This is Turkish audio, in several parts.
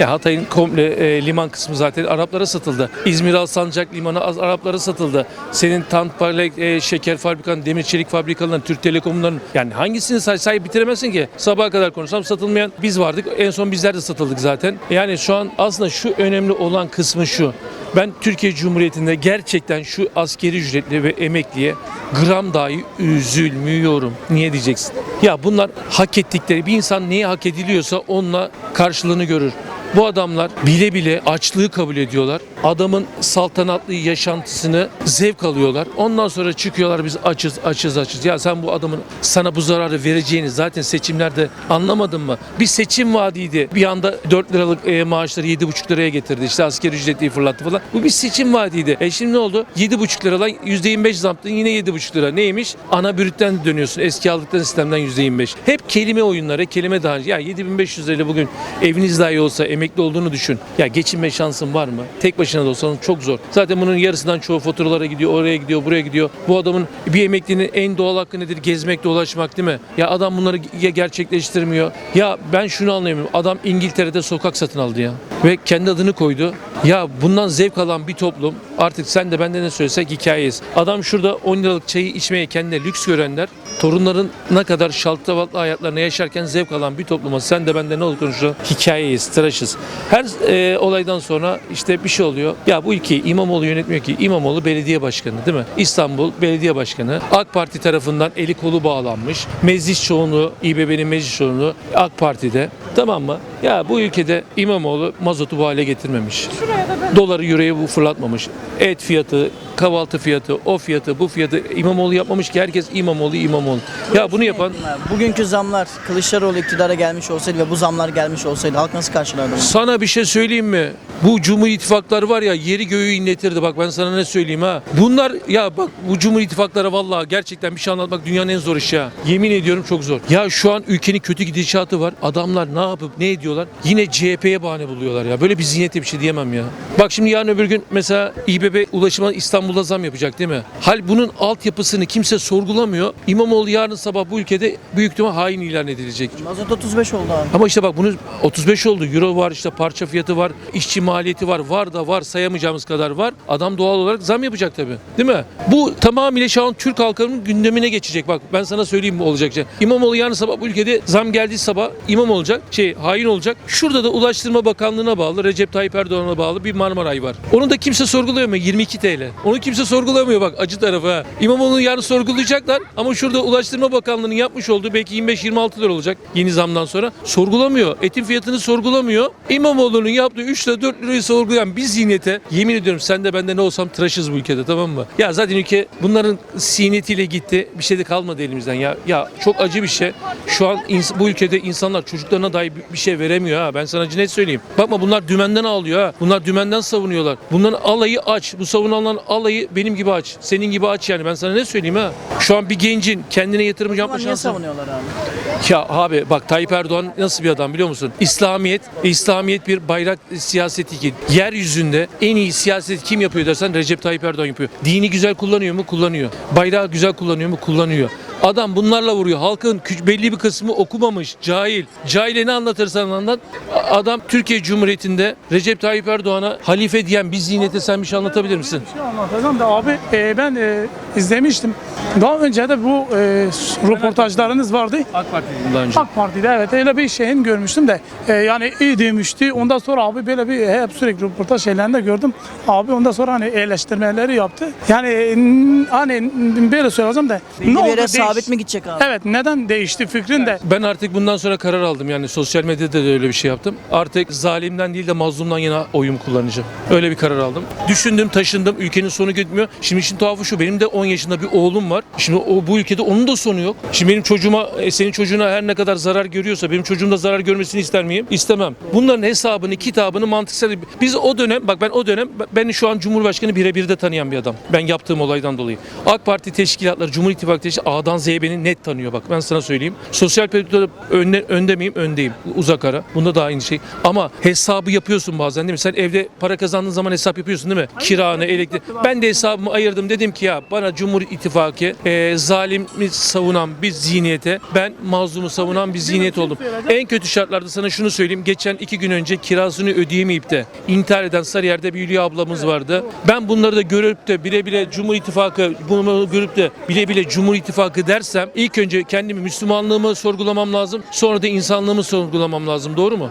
Ya Hatay'ın komple e, liman kısmı zaten Araplara satıldı. İzmir Alsancak Limanı Araplara satıldı. Senin Tantparlek e, şeker fabrikanın, demir çelik fabrikaların, Türk Telekom'ların yani hangisini say, say bitiremezsin ki? Sabaha kadar konuşsam satılmayan biz vardık. En son bizler de satıldık zaten. Yani şu an aslında şu önemli olan kısmı şu. Ben Türkiye Cumhuriyeti'nde gerçekten şu askeri ücretli ve emekliye gram dahi üzülmüyorum. Niye diyeceksin? Ya bunlar hak ettikleri bir insan neyi hak ediliyorsa onunla karşılığını görür. Bu adamlar bile bile açlığı kabul ediyorlar. Adamın saltanatlı yaşantısını zevk alıyorlar. Ondan sonra çıkıyorlar biz açız açız açız. Ya sen bu adamın sana bu zararı vereceğini zaten seçimlerde anlamadın mı? Bir seçim vaadiydi. Bir anda 4 liralık e, maaşları 7,5 liraya getirdi. İşte asgari ücretliyi fırlattı falan. Bu bir seçim vaadiydi. E şimdi ne oldu? 7,5 liradan %25 zamtın yine 7,5 lira. Neymiş? Ana bürütten dönüyorsun. Eski aldıkları sistemden %25. Hep kelime oyunları, kelime dağarcığı. Ya 7500 lirayla bugün eviniz dahi olsa emekli olduğunu düşün. Ya geçinme şansın var mı? Tek başına da olsan çok zor. Zaten bunun yarısından çoğu faturalara gidiyor, oraya gidiyor, buraya gidiyor. Bu adamın bir emeklinin en doğal hakkı nedir? Gezmek, dolaşmak değil mi? Ya adam bunları gerçekleştirmiyor. Ya ben şunu anlayamıyorum. Adam İngiltere'de sokak satın aldı ya. Ve kendi adını koydu. Ya bundan zevk alan bir toplum artık sen de benden ne söylesek hikayeyiz. Adam şurada 10 liralık çayı içmeye kendine lüks görenler torunların ne kadar şaltavatlı hayatlarını yaşarken zevk alan bir topluma sen de benden ne olur konuşuyor hikayeyiz, tıraşız. Her e, olaydan sonra işte bir şey oluyor. Ya bu ülkeyi İmamoğlu yönetmiyor ki. İmamoğlu belediye başkanı değil mi? İstanbul belediye başkanı. AK Parti tarafından eli kolu bağlanmış. Meclis çoğunluğu, İBB'nin meclis çoğunluğu AK Parti'de. Tamam mı? Ya bu ülkede İmamoğlu mazotu bu hale getirmemiş. Doları yüreğe bu fırlatmamış. Et fiyatı, kahvaltı fiyatı, o fiyatı, bu fiyatı İmamoğlu yapmamış ki herkes İmamoğlu, İmamoğlu. Ya bunu yapan Bugünkü zamlar Kılıçdaroğlu iktidara gelmiş olsaydı ve bu zamlar gelmiş olsaydı halk nasıl karşılardı bunu? Sana bir şey söyleyeyim mi? Bu Cumhur İttifakları var ya yeri göğü inletirdi. Bak ben sana ne söyleyeyim ha. Bunlar ya bak bu Cumhur İttifakları vallahi gerçekten bir şey anlatmak dünyanın en zor işi ha. Yemin ediyorum çok zor. Ya şu an ülkenin kötü gidişatı var. Adamlar ne yapıp ne ediyorlar? Yine CHP'ye bahane buluyorlar ya. Böyle bir zihniyete bir şey diyemem ya. Bak şimdi yarın öbür gün mesela İBB ulaşıma İstanbul'da zam yapacak değil mi? Hal bunun altyapısını kimse sorgulamıyor. İmamoğlu yarın sabah bu ülkede büyük ihtimal hain ilan edilecek. Mazot 35 oldu abi. Ama işte bak bunu 35 oldu. Euro var işte parça fiyatı var. işçi maliyeti var. Var da var sayamayacağımız kadar var. Adam doğal olarak zam yapacak tabii. Değil mi? Bu tamamıyla şu an Türk halkının gündemine geçecek. Bak ben sana söyleyeyim bu olacak şey. İmamoğlu yarın sabah bu ülkede zam geldiği sabah imam olacak. Şey hain olacak. Şurada da Ulaştırma Bakanlığı'na bağlı Recep Tayyip Erdoğan'a bağlı bir Marmaray var. Onu da kimse sorgulayamıyor. 22 TL. Onu kimse sorgulamıyor bak acı tarafı ha. İmamoğlu'nu yarın sorgulayacaklar ama şurada Ulaştırma Bakanlığı'nın yapmış olduğu belki 25-26 lira olacak yeni zamdan sonra. Sorgulamıyor. Etin fiyatını sorgulamıyor. İmamoğlu'nun yaptığı 3 lira 4 lirayı sorgulayan bir zihniyete yemin ediyorum sen de bende ne olsam tıraşız bu ülkede tamam mı? Ya zaten ülke bunların zihniyetiyle gitti. Bir şey de kalmadı elimizden ya. Ya çok acı bir şey. Şu an bu ülkede insanlar çocuklarına dahi bir- şey veremiyor ha. Ben sana net söyleyeyim. Bakma bunlar dümenden ağlıyor ha. Bunlar dümenden savunuyorlar. Bunların alayı aç. Bu savunulanların alayı benim gibi aç. Senin gibi aç yani. Ben sana ne söyleyeyim ha. Şu an bir gencin kendine yatırım yapma niye şansı savunuyorlar abi? ya abi bak Tayyip Erdoğan nasıl bir adam biliyor musun? İslamiyet, İslamiyet bir bayrak siyaseti ki yeryüzünde en iyi siyaset kim yapıyor dersen Recep Tayyip Erdoğan yapıyor. Dini güzel kullanıyor mu? Kullanıyor. Bayrağı güzel kullanıyor mu? Kullanıyor. Adam bunlarla vuruyor. Halkın belli bir kısmı okumamış, cahil. Cahile ne anlatırsan anlat. Adam Türkiye Cumhuriyeti'nde Recep Tayyip Erdoğan'a halife diyen bir zihniyete sen bir şey anlatabilir misin? şey anlatacağım da abi e, ben e, izlemiştim. Daha önce de bu e, röportajlarınız vardı. AK Parti'den daha önce. AK Parti'de evet öyle bir şeyin görmüştüm de e, yani iyi demişti. Ondan sonra abi böyle bir hep sürekli röportaj şeylerinde gördüm. Abi ondan sonra hani eleştirmeleri yaptı. Yani e, hani böyle söyleyeceğim de bir yere değiş- sabit mi gidecek abi? Evet neden değişti fikrin de? Ben artık bundan sonra karar aldım yani sosyal medyada da öyle bir şey yaptım. Artık zalimden değil de mazlumdan yana oyumu kullanacağım. Öyle bir karar aldım. Düşündüm, taşındım. Ülkenin sonu gitmiyor. Şimdi işin tuhafı şu. Benim de 10 yaşında bir oğlum var. Şimdi o bu ülkede onun da sonu yok. Şimdi benim çocuğuma, e, senin çocuğuna her ne kadar zarar görüyorsa benim çocuğum da zarar görmesini ister miyim? İstemem. Bunların hesabını, kitabını mantıksal biz o dönem bak ben o dönem beni şu an Cumhurbaşkanı birebir de tanıyan bir adam. Ben yaptığım olaydan dolayı. AK Parti teşkilatları, Cumhur İttifakı teşkilatları A'dan A'dan Z'ye beni net tanıyor bak ben sana söyleyeyim. Sosyal politikada önde, önde miyim? Öndeyim. Uzak ara. Bunda da aynı şey. Ama hesabı yapıyorsun bazen değil mi? Sen evde para kazandığın zaman hesap yapıyorsun değil mi? Kiranı, elektrik. Ben de hesabımı ayırdım. Dedim ki ya bana Cumhur İttifakı e, zalimi savunan bir zihniyete ben mazlumu savunan bir zihniyet oldum. En kötü şartlarda sana şunu söyleyeyim. Geçen iki gün önce kirasını ödeyemeyip de intihar eden Sarıyer'de bir Hülya ablamız vardı. Ben bunları da görüp de bile bile Cumhur İttifakı bunu görüp de bile bile Cumhur İttifakı dersem ilk önce kendimi Müslümanlığımı sorgulamam lazım. Sonra da insanlığımı sorgulamam lazım. Doğru mu?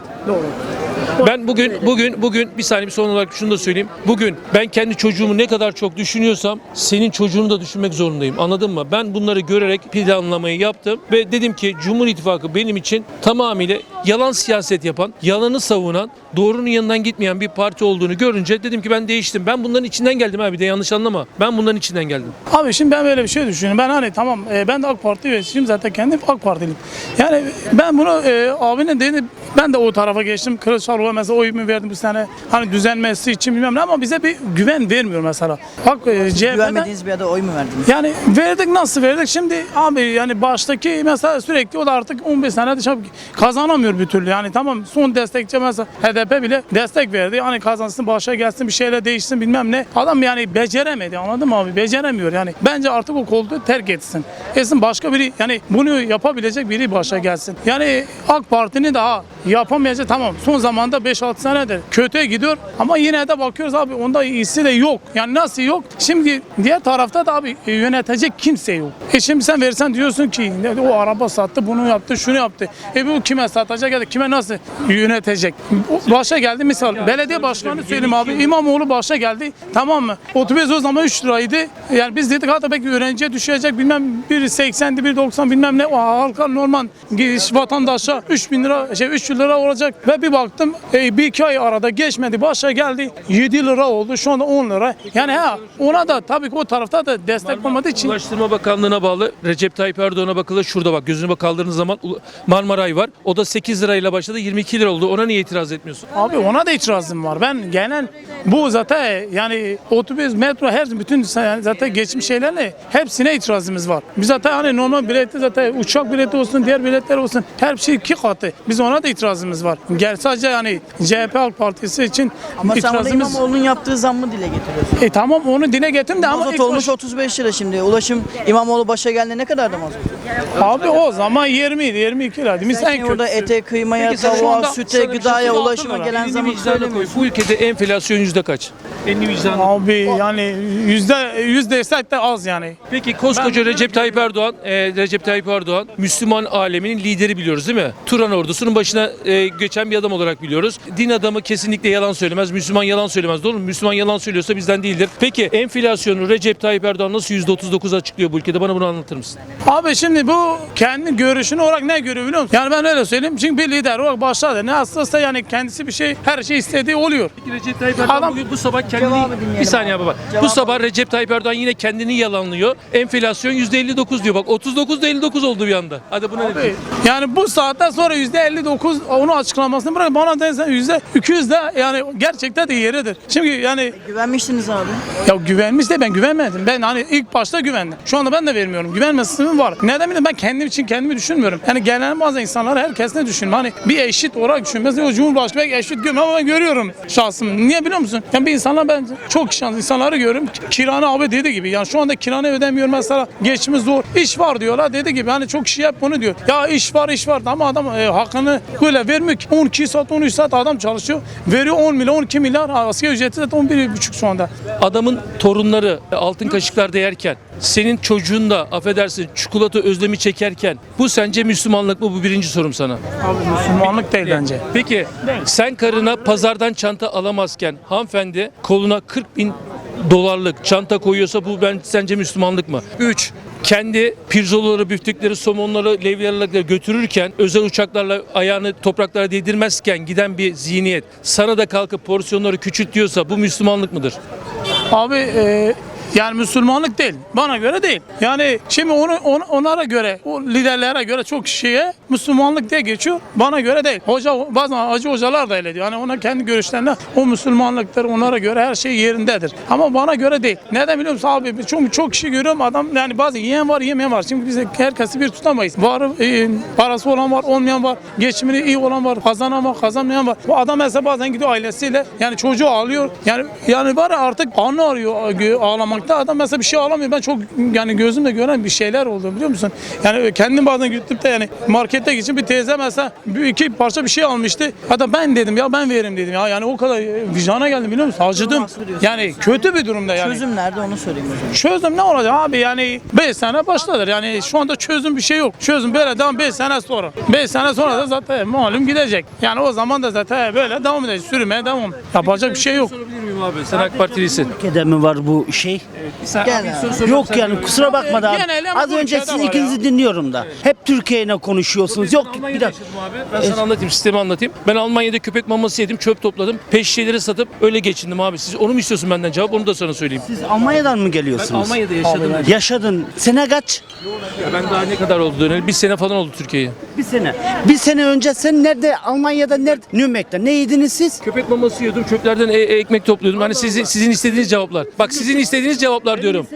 Ben bugün bugün bugün bir saniye bir son olarak şunu da söyleyeyim. Bugün ben kendi çocuğumu ne kadar çok düşünüyorsam senin çocuğunu da düşünmek zorundayım. Anladın mı? Ben bunları görerek planlamayı yaptım ve dedim ki Cumhur İttifakı benim için tamamıyla yalan siyaset yapan, yalanı savunan, doğrunun yanından gitmeyen bir parti olduğunu görünce dedim ki ben değiştim. Ben bunların içinden geldim abi de yanlış anlama. Ben bunların içinden geldim. Abi şimdi ben böyle bir şey düşünüyorum. Ben hani tamam e, ben de AK Parti üyesiyim zaten kendim AK Partiliyim. Yani ben bunu e, abinin dediğini ben de o tarafa geçtim. Kılıçdaroğlu'na mesela oyumu verdim bu sene. Hani düzenmesi için bilmem ne ama bize bir güven vermiyor mesela. Bak e, CHP'den Güvenmediğiniz bir yerde oy mu verdiniz? yani verdik nasıl verdik şimdi abi yani baştaki mesela sürekli o da artık 15 senedir çabuk kazanamıyor bir türlü yani tamam son destekçi mesela HDP bile destek verdi hani kazansın başa gelsin bir şeyler değişsin bilmem ne adam yani beceremedi anladın mı abi beceremiyor yani bence artık o koltuğu terk etsin etsin başka biri yani bunu yapabilecek biri başa gelsin yani AK Parti'nin daha yapamayacak tamam son zamanda 5-6 senedir kötüye gidiyor ama yine de bakıyoruz abi onda iyisi de yok yani nasıl yok şimdi diğer tarafta da abi e, yönetecek kimse yok. E şimdi sen versen diyorsun ki o araba sattı, bunu yaptı, şunu yaptı. E bu kime satacak ya da kime nasıl yönetecek? Başa geldi misal belediye başkanı söyleyeyim abi İmamoğlu başa geldi tamam mı? Otobüs o zaman 3 liraydı. Yani biz dedik hatta belki öğrenciye düşecek bilmem 1.80'di 1.90 bilmem ne o halka normal giriş vatandaşa 3 bin lira şey 3 lira olacak ve bir baktım e, bir iki ay arada geçmedi başa geldi 7 lira oldu şu anda 10 lira. Yani ha ona da tabii ki o tarafta da destek olmadığı için Ulaştırma Bakanlığı'na bağlı Recep Tayyip Erdoğan'a bakılır. Şurada bak gözünü bak kaldırdığınız zaman Marmaray var. O da 8 lirayla başladı 22 lira oldu. Ona niye itiraz etmiyorsun? Abi ona da itirazım var. Ben genel bu zaten yani otobüs, metro her bütün zaten geçmiş şeylerle hepsine itirazımız var. Biz zaten hani normal bileti zaten uçak bileti olsun, diğer biletler olsun her şey iki katı. Biz ona da itirazımız var. Gel sadece yani CHP Halk Partisi için Ama itirazımız İmamoğlu'nun yaptığı zammı dile getiriyorsun. e tamam onu dile getirdim de ama Mazot olmuş baş- 35 lira şimdi. Ulaşım İmamoğlu başa geldiğinde ne kadardı mazot? abi o zaman 20 idi 22 liraydı. Biz Sen en kötüsü. ete, kıymaya, Peki tavuğa, süte, şey gıdaya, ulaşıma gelen koy. söylemiyorsun. Bu ülkede enflasyon yüzde kaç? Elini vicdanına koy. Abi yani yüzde yüz destek de az yani. Peki koskoca Recep Tayyip Erdoğan, e, Recep Tayyip Erdoğan Müslüman aleminin lideri biliyoruz değil mi? Turan ordusunun başına e, geçen bir adam olarak biliyoruz. Din adamı kesinlikle yalan söylemez. Müslüman yalan söylemez. Doğru mu? Müslüman yalan söylüyorsa bizden değildir. Peki enflasyonu Recep Tayyip Erdoğan nasıl %39 açıklıyor bu ülkede? Bana bunu anlatır mısın? Abi şimdi bu kendi görüşünü olarak ne görüyor biliyor musun? Yani ben öyle söyleyeyim. Çünkü bir lider olarak başladı. Ne hastası yani kendisi bir şey her şey istediği oluyor. Peki Recep Tayyip Erdoğan Adam- bugün bu sabah kendini... Bir saniye baba. Bu sabah Recep Tayyip Erdoğan yine kendini yalanlıyor. Enflasyon %59 diyor. Bak 39 da 59 oldu bir anda. Hadi buna ne diyorsun? Yani bu saatten sonra %59 %30 onu açıklamasını bırak bana dersen %200 de yani gerçekten de yeridir. Şimdi yani e, Güvenmiştiniz abi. ya güvenmiş de ben güvenmedim. Ben hani ilk başta güvendim. Şu anda ben de vermiyorum. Güvenmesizliğim var. Neden bilmiyorum ben kendim için kendimi düşünmüyorum. Yani gelen bazı insanlar herkesine düşünüyorum. Hani bir eşit olarak düşünmez. O Cumhurbaşkanı belki eşit görmüyor ama ben görüyorum şahsım. Niye biliyor musun? Yani bir insanlar ben çok şanslı insanları görüyorum. Kiranı abi dedi gibi. Yani şu anda kiranı ödemiyorum mesela. Geçimi zor. İş var diyorlar dedi gibi. Hani çok kişi hep bunu diyor. Ya iş var iş var ama adam e, hakkını bu böyle vermiyor ki. 12 saat 13 saat adam çalışıyor. Veriyor 10 milyar 12 milyar. Asgari ücreti zaten 11,5 şu anda. adamın torunları altın kaşıklarda yerken senin çocuğun da affedersin çikolata özlemi çekerken bu sence Müslümanlık mı bu birinci sorum sana. Abi Müslümanlık değil bence. Peki sen karına pazardan çanta alamazken hanımefendi koluna 40 bin dolarlık çanta koyuyorsa bu ben sence Müslümanlık mı? 3. Kendi pirzolaları, büftükleri, somonları, levyalarla götürürken özel uçaklarla ayağını topraklara değdirmezken giden bir zihniyet sana da kalkıp porsiyonları küçültüyorsa bu Müslümanlık mıdır? Abi e, Yani Müslümanlık değil. Bana göre değil. Yani şimdi onu, onu- onlara göre, o liderlere göre çok kişiye Müslümanlık diye geçiyor. Bana göre değil. Hoca bazen hacı hocalar da öyle diyor. Hani ona kendi görüşlerinde o Müslümanlıktır. Onlara göre her şey yerindedir. Ama bana göre değil. Neden biliyor musun abi? Çok çok kişi görüyorum adam yani bazı yiyen var yemeyen var. Şimdi biz herkesi bir tutamayız. Var e, parası olan var olmayan var. Geçimini iyi olan var. Kazanan var kazanmayan var. Bu adam mesela bazen gidiyor ailesiyle yani çocuğu ağlıyor. Yani yani var artık anı arıyor gö- ağlamakta. Adam mesela bir şey ağlamıyor. Ben çok yani gözümle gören bir şeyler oldu biliyor musun? Yani kendim bazen gittim de yani markette geçip bir teyze mesela bir iki parça bir şey almıştı. Hatta ben dedim ya ben veririm dedim ya. Yani o kadar e, vicdana geldim biliyor musun? Acıdım. Yani kötü bir durumda yani. Çözüm nerede onu söyleyeyim zaman. Çözüm ne olacak abi yani 5 sene başladır yani şu anda çözüm bir şey yok. Çözüm böyle devam 5 sene sonra. 5 sene sonra da zaten malum gidecek. Yani o zaman da zaten böyle devam edecek sürmeye devam. Yapacak bir şey yok. Miyim abi? Sen AK Partilisin. Ülkede mi var bu şey? Sen, Gel abi, soru Yok sen yani ver. kusura bakma da abi. Genel ama Az bu önce ülkede sizin var ikinizi dinliyorum da. Hep Türkiye ile konuşuyorsunuz. Ben Yok bir Almanya'da dakika. yaşadım abi. Ben sana anlatayım, sistemi anlatayım. Ben Almanya'da köpek maması yedim, çöp topladım. Peş şişeleri satıp öyle geçindim abi. Siz onu mu istiyorsun benden cevap? Onu da sana söyleyeyim. Siz Almanya'dan mı Ben geliyorsunuz? Almanya'da yaşadım. Yaşadın. Sene kaç? Ya ben daha ne kadar oldu döneli? Bir sene falan oldu Türkiye'ye. Bir sene. Bir sene önce sen nerede? Almanya'da nerede? Nürnberg'de. Ne yediniz siz? Köpek maması yiyordum, çöplerden e- e- ekmek topluyordum. Hani sizin sizin istediğiniz cevaplar. Bak sizin istediğiniz cevaplar diyorum.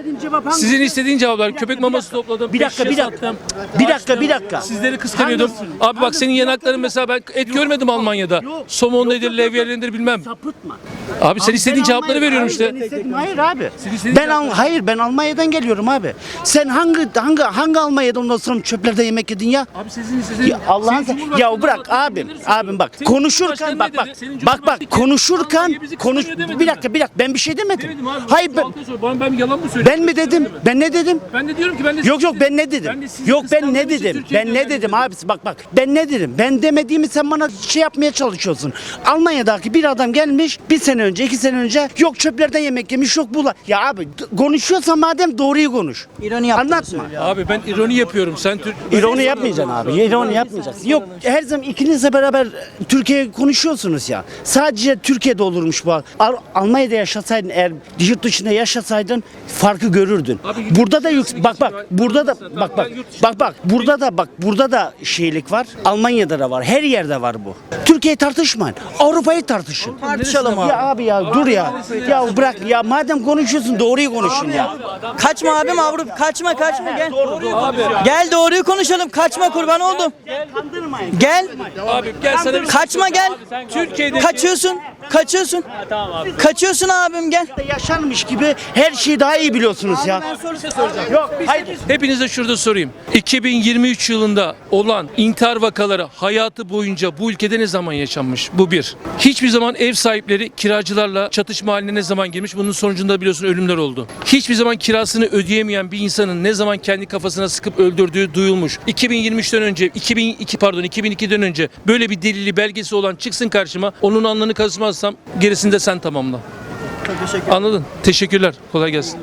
Sizin istediğin cevaplar. Köpek maması topladım. Bir dakika, bir dakika. sattım, Bir dakika, bir dakika. Sizleri kıskanıyordum. Hangisi? Abi bak senin yanakların mesela ben et görmedim Almanya'da. Yok. Somon Yok, nedir, yok, yok, bilmem. Sapıtma. Abi sen istediğin cevapları veriyorum işte. hayır abi. Ben Al- hayır ben Almanya'dan geliyorum abi. Sen hangi hangi hangi Almanya'da ondan sonra çöplerde yemek yedin ya? Abi sizin istediğiniz... Ya Allah'ın ya bırak abim abim bak konuşurken bak bak bak bak konuşurken konuş bir dakika bir dakika ben bir şey demedim. Hayır ben ben, ben yalan mı söylüyorum? ben mi dedim? Ben ne dedim? Ben de diyorum ki ben de Yok yok ben ne Ben de dedim? Yok ben ne dedim? Ben ne dedim abisi bak bak. Ben ne dedim? Ben demediğimi sen bana şey yapmaya çalışıyorsun. Almanya'daki bir adam gelmiş bir sene önce iki sene önce yok çöplerden yemek yemiş yok bula. Ya abi konuşuyorsan madem doğruyu konuş. İroni yaptığını Anlatma. Abi ben ironi yapıyorum. Sen Türk... İroni yapmayacaksın abi. İroni yapmayacaksın. Yok her zaman ikinizle beraber Türkiye konuşuyorsunuz ya. Sadece Türkiye'de olurmuş bu. Almanya'da yaşasaydın eğer yurt dışında yaşasaydın farkı görürdün. Abi burada da yük bak bak burada da bak bak bak bak burada da bak burada da şeylik var. Almanya'da da var. Her yerde var bu. Türkiye'yi tartışmayın. Avrupa'yı tartışın. Tartışalım abi. Ya abi ya dur ya. Ya bırak ya madem konuşuyorsun doğruyu konuşun ya. Kaçma abim Avrupa. Kaçma kaçma gel. Gel doğruyu konuşalım. Kaçma kurban oldum. Gel. Abi gel sana bir şey Kaçma gel. Türkiye'de Kaçıyorsun. Kaçıyorsun. Kaçıyorsun abim gel. Yaşanmış gibi her şeyi daha iyi biliyorsunuz ya. Yok hayır. Hepinize şurada sorayım. 2023 yılında olan intihar vakaları hayatı boyunca bu ülkede ne zaman yaşanmış? Bu bir. Hiçbir zaman ev sahipleri kiracılarla çatışma haline ne zaman girmiş? Bunun sonucunda biliyorsun ölümler oldu. Hiçbir zaman kirasını ödeyemeyen bir insanın ne zaman kendi kafasına sıkıp öldürdüğü duyulmuş. 2023'ten önce, 2002 pardon 2002'den önce böyle bir delili belgesi olan çıksın karşıma. Onun anlamını kazımazsam gerisini de sen tamamla. Çok teşekkür Anladın? Teşekkürler. Kolay gelsin.